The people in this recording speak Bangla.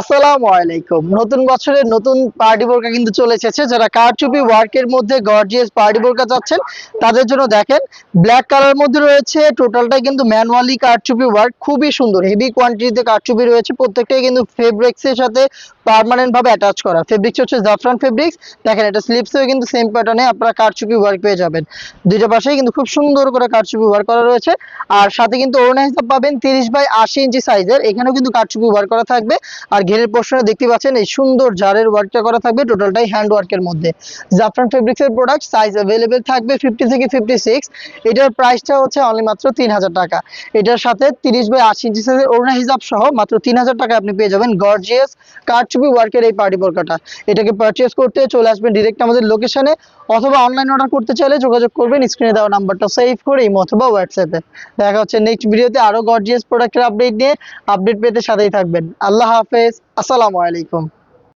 আসসালামু আলাইকুম। নতুন বছরের নতুন পার্টি বোরকা কিন্তু চলে এসেছে, যারা কারচুপি ওয়ার্কের মধ্যে গর্জিয়াস পার্টি বোরকা চাচ্ছেন, তাদের জন্য দেখেন ব্ল্যাক কালার মধ্যে রয়েছে টোটালটাই কিন্তু ম্যানুয়ালি কারচুপি ওয়ার্ক খুবই সুন্দর হেভি কোয়ান্টিটিতে কারচুপি রয়েছে, প্রত্যেকটাই কিন্তু ফেব্রিক্সের সাথে পার্মানেন্ট অ্যাটাচ করা। ফেব্রিক্স হচ্ছে জাফরান ফেব্রিক্স দেখেন এটা স্লিপসেও কিন্তু সেম প্যাটার্নে আপনারা কারচুপি ওয়ার্ক পেয়ে যাবেন। দুইটা পাশেই কিন্তু খুব সুন্দর করে কারচুপি ওয়ার্ক করা রয়েছে, আর সাথে কিন্তু ওড়না হিসাব পাবেন তিরিশ বাই আশি ইঞ্চি সাইজের এখানেও কিন্তু কারচুপি ওয়ার্ক করা থাকবে, আর ঘেরের পোর্শনে দেখতে পাচ্ছেন এই সুন্দর জারের ওয়ার্কটা করা থাকবে টোটালটাই হ্যান্ড ওয়ার্কের মধ্যে। জাফরান ফেব্রিক্সের প্রোডাক্ট সাইজ অ্যাভেলেবেল থাকবে ফিফটি থেকে ফিফটি সিক্স এটার প্রাইসটা হচ্ছে অনলি মাত্র তিন হাজার টাকা। এটার সাথে তিরিশ বাই আশি ইঞ্চি সাইজের ওড়না হিসাব সহ মাত্র তিন হাজার টাকা আপনি পেয়ে যাবেন গর্জিয়াস কারচুপি ওয়ার্কের এই পার্টি বোরকাটা এটাকে পারচেস করতে চলে আসবেন ডিরেক্ট আমাদের লোকেশনে অথবা অনলাইন অর্ডার করতে চাইলে যোগাযোগ করবেন স্ক্রিনে দেওয়া নাম্বারটা সেভ করে ইমো অথবা হোয়াটসঅ্যাপে দেখা হচ্ছে নেক্সট ভিডিওতে আরও গর্জিয়াস প্রোডাক্টের আপডেট নিয়ে আপডেট পেতে সাথেই থাকবেন। আল্লাহ আসসালামু আলাইকুম।